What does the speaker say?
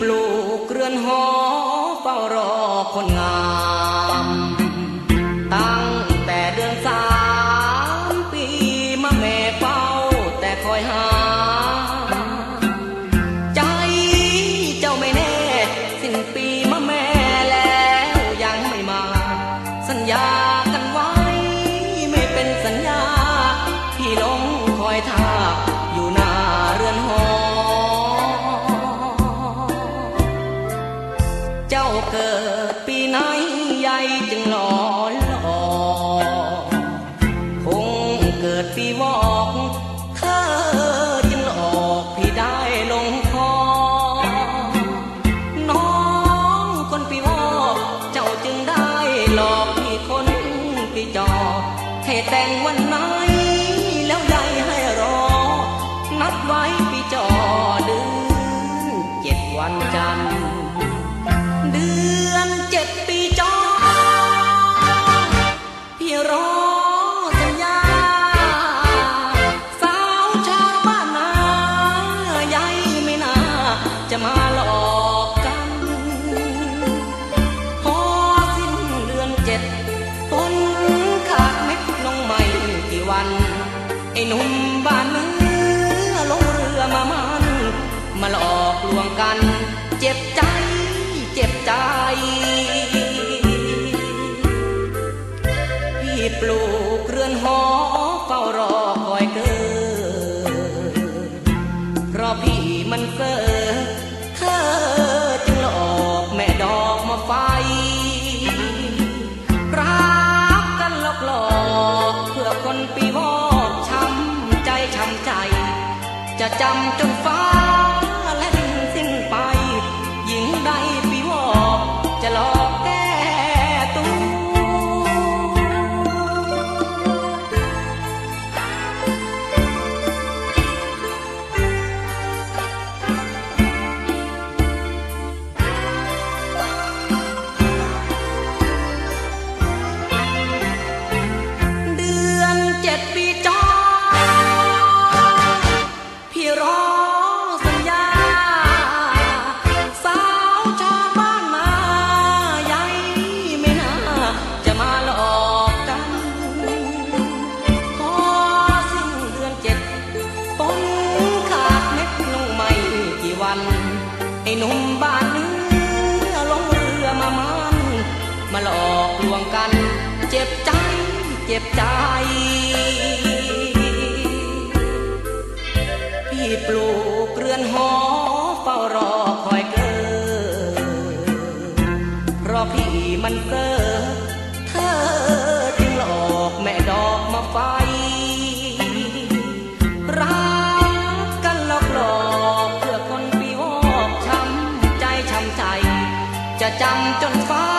ปลูกเรือนหอเฝ้ารอคนงาม ตั้งแต่เดือนสามปีมาแม่เฝ้าแต่คอยหา ใจเจ้าไม่แน่ สิ้นปีมาแม่แล้วยังไม่มา สัญญา ปีจอ ให้แต่งวันไหน แล้วยายให้รอ นัดไว้ปีจอเดือนเจ็ดวันจันทร์ วงกัน เจ็บใจ เจ็บใจ พี่ปลูกเรือนหอเฝ้ารอคอยเกิดเพราะพี่มันเซ่อเธอจึงหลอกแม่ดอกมาไฟรักกันหลอกหลอกเพื่อคนปีวอกช้ำใจช้ำใจ จะจำจนฟ้า ไอ้หนุ่มบ้านเนื้อลงเรือมามันมาหลอกลวงกัน เจ็บใจ เจ็บใจ พี่ปลูกเรือนหอเฝ้ารอคอยเกอเพราะพี่มันเกอเธอจึงหลอกแม่ดอกมาไฟ จนฟ้า